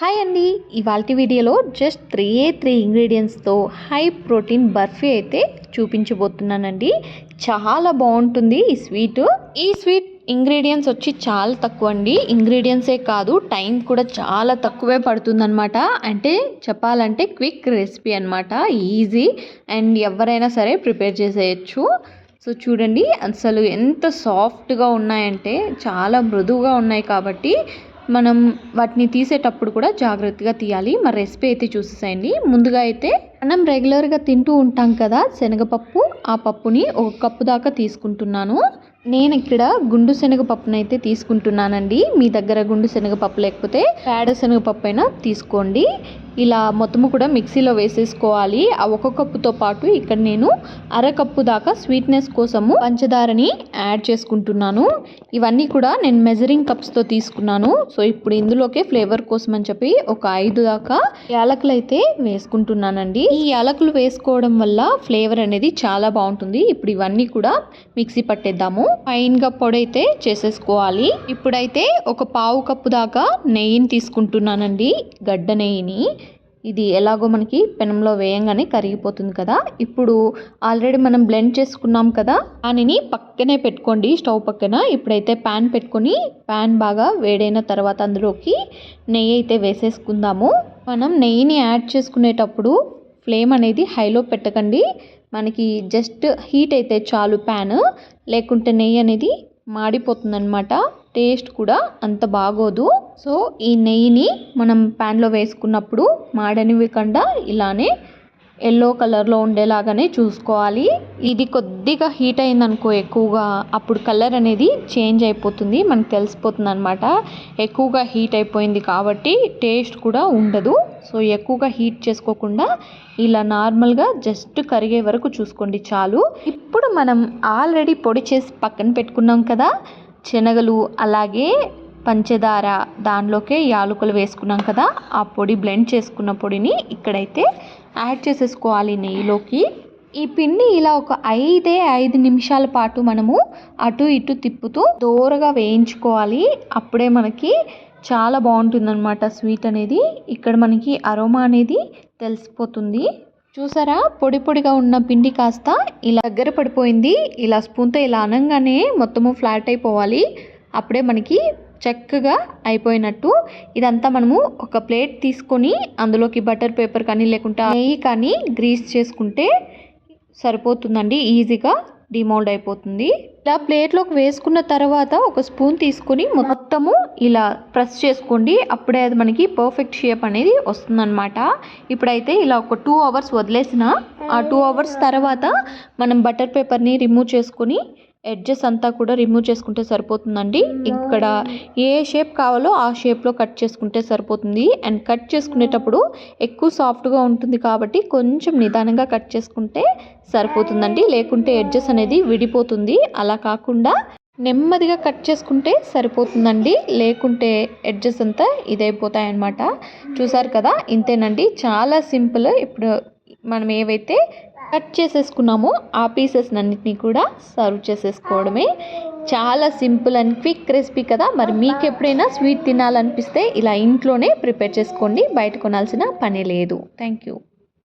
Hi అండి. ఇవాళ వీడియోలో జస్ట్ త్రీ ఏ త్రీ ఇంగ్రీడియంట్స్తో హై ప్రోటీన్ బర్ఫీ అయితే చూపించబోతున్నానండి. చాలా బాగుంటుంది. ఈ స్వీట్ ఈ స్వీట్ ఇంగ్రీడియంట్స్ వచ్చి చాలా తక్కువ అండి ఇంగ్రీడియంట్సే కాదు టైం కూడా చాలా తక్కువే పడుతుందన్నమాట. అంటే చెప్పాలంటే క్విక్ రెసిపీ అనమాట ఈజీ అండ్ ఎవరైనా సరే ప్రిపేర్ చేసేయచ్చు. సో చూడండి అసలు ఎంత సాఫ్ట్గా ఉన్నాయంటే చాలా మృదువుగా ఉన్నాయి కాబట్టి మనం వాటిని తీసేటప్పుడు కూడా జాగ్రత్తగా తీయాలి. మరి రెసిపీ అయితే చూసేసేయండి. ముందుగా అయితే మనం రెగ్యులర్గా తింటూ ఉంటాం కదా శనగపప్పు ఆ పప్పుని ఒక కప్పు దాకా తీసుకుంటున్నాను. నేను ఇక్కడ గుండు శనగపప్పునైతే తీసుకుంటున్నానండి. మీ దగ్గర గుండు శనగపప్పు లేకపోతే పేడ శనగపప్పు అయినా తీసుకోండి. ఇలా మొత్తము కూడా మిక్సీలో వేసేసుకోవాలి. ఆ ఒక కప్పుతో పాటు ఇక్కడ నేను అరకప్పు దాకా స్వీట్నెస్ కోసము పంచదారని యాడ్ చేసుకుంటున్నాను. ఇవన్నీ కూడా నేను మెజరింగ్ కప్స్తో తీసుకున్నాను. సో ఇప్పుడు ఇందులోకే ఫ్లేవర్ కోసం అని చెప్పి ఒక ఐదు దాకా యాలకులు అయితే వేసుకుంటున్నానండి. ఈ యాలకులు వేసుకోవడం వల్ల ఫ్లేవర్ అనేది చాలా బాగుంటుంది. ఇప్పుడు ఇవన్నీ కూడా మిక్సీ పట్టేద్దాము. ఫైన్గా పొడి అయితే చేసేసుకోవాలి. ఇప్పుడైతే ఒక పావు కప్పు దాకా నెయ్యిని తీసుకుంటున్నానండి. గడ్డ నెయ్యిని. ఇది ఎలాగో మనకి పెనంలో వేయంగానే కరిగిపోతుంది కదా. ఇప్పుడు ఆల్రెడీ మనం బ్లెండ్ చేసుకున్నాం కదా. దానిని పక్కనే పెట్టుకోండి స్టవ్ పక్కన. ఇప్పుడైతే ప్యాన్ పెట్టుకొని ప్యాన్ బాగా వేడైన తర్వాత అందులోకి నెయ్యి అయితే వేసేసుకుందాము. మనం నెయ్యిని యాడ్ చేసుకునేటప్పుడు ఫ్లేమ్ అనేది హైలో పెట్టకండి. మనకి జస్ట్ హీట్ అయితే చాలు ప్యాన్. లేకుంటే నెయ్యి అనేది మాడిపోతుందన్నమాట. టేస్ట్ కూడా అంత బాగోదు. సో ఈ నెయ్యిని మనం ప్యాన్లో వేసుకున్నప్పుడు మాడనివ్వకుండా ఇలానే ఎల్లో కలర్లో ఉండేలాగానే చూసుకోవాలి. ఇది కొద్దిగా హీట్ అయిందనుకో ఎక్కువగా అప్పుడు కలర్ అనేది చేంజ్ అయిపోతుంది. మనకు తెలిసిపోతుంది అనమాట ఎక్కువగా హీట్ అయిపోయింది కాబట్టి టేస్ట్ కూడా ఉండదు. సో ఎక్కువగా హీట్ చేసుకోకుండా ఇలా నార్మల్గా జస్ట్ కరిగే వరకు చూసుకోండి చాలు. ఇప్పుడు మనం ఆల్రెడీ పొడి చేసి పక్కన పెట్టుకున్నాం కదా శనగలు అలాగే పంచదార దానిలోకే యాలకులు వేసుకున్నాం కదా ఆ పొడి బ్లెండ్ చేసుకున్న పొడిని ఇక్కడైతే యాడ్ చేసేసుకోవాలి నెయ్యిలోకి. ఈ పిండి ఇలా ఒక ఐదే ఐదు నిమిషాల పాటు మనము అటు ఇటు తిప్పుతూ దోరగా వేయించుకోవాలి. అప్పుడే మనకి చాలా బాగుంటుందన్నమాట స్వీట్ అనేది. ఇక్కడ మనకి అరోమా అనేది తెలిసిపోతుంది. చూసారా? పొడి పొడిగా ఉన్న పిండి కాస్త ఇలా దగ్గర పడిపోయింది. ఇలా స్పూన్తో ఇలా అనగానే మొత్తము ఫ్లాట్ అయిపోవాలి. అప్పుడే మనకి చక్కగా అయిపోయినట్టు. ఇదంతా మనము ఒక ప్లేట్ తీసుకొని అందులోకి బటర్ పేపర్ కానీ లేకుంటే నెయ్యి కానీ గ్రీస్ చేసుకుంటే సరిపోతుందండి ఈజీగా డిమోల్డ్ అయిపోతుంది. ఇలా ప్లేట్లోకి వేసుకున్న తర్వాత ఒక స్పూన్ తీసుకొని మొత్తము ఇలా ప్రెస్ చేసుకోండి. అప్పుడే అది మనకి పర్ఫెక్ట్ షేప్ అనేది వస్తుందన్నమాట. ఇప్పుడైతే ఇలా ఒక టూ అవర్స్ వదిలేసిన ఆ టూ అవర్స్ తర్వాత మనం బటర్ పేపర్ని రిమూవ్ చేసుకొని ఎడ్జెస్ అంతా కూడా రిమూవ్ చేసుకుంటే సరిపోతుందండి. ఇక్కడ ఏ షేప్ కావాలో ఆ షేప్లో కట్ చేసుకుంటే సరిపోతుంది. అండ్ కట్ చేసుకునేటప్పుడు ఎక్కువ సాఫ్ట్గా ఉంటుంది కాబట్టి కొంచెం నిదానంగా కట్ చేసుకుంటే సరిపోతుందండి. లేకుంటే ఎడ్జెస్ అనేది విడిపోతుంది. అలా కాకుండా నెమ్మదిగా కట్ చేసుకుంటే సరిపోతుందండి. లేకుంటే ఎడ్జెస్ అంతా ఇదైపోతాయి అన్నమాట చూసారు కదా? ఇంతేనండి. చాలా సింపుల్. ఇప్పుడు మనం ఏవైతే కట్ చేసేసుకున్నాము. ఆ పీసెస్ అన్నిటినీ కూడా సర్వ్ చేసేసుకోవడమే. చాలా సింపుల్ అండ్ క్విక్ రెసిపీ కదా. మరి మీకు ఎప్పుడైనా స్వీట్ తినాలనిపిస్తే ఇలా ఇంట్లోనే ప్రిపేర్ చేసుకోండి. బయట కొనాల్సిన పని లేదు. Thank you.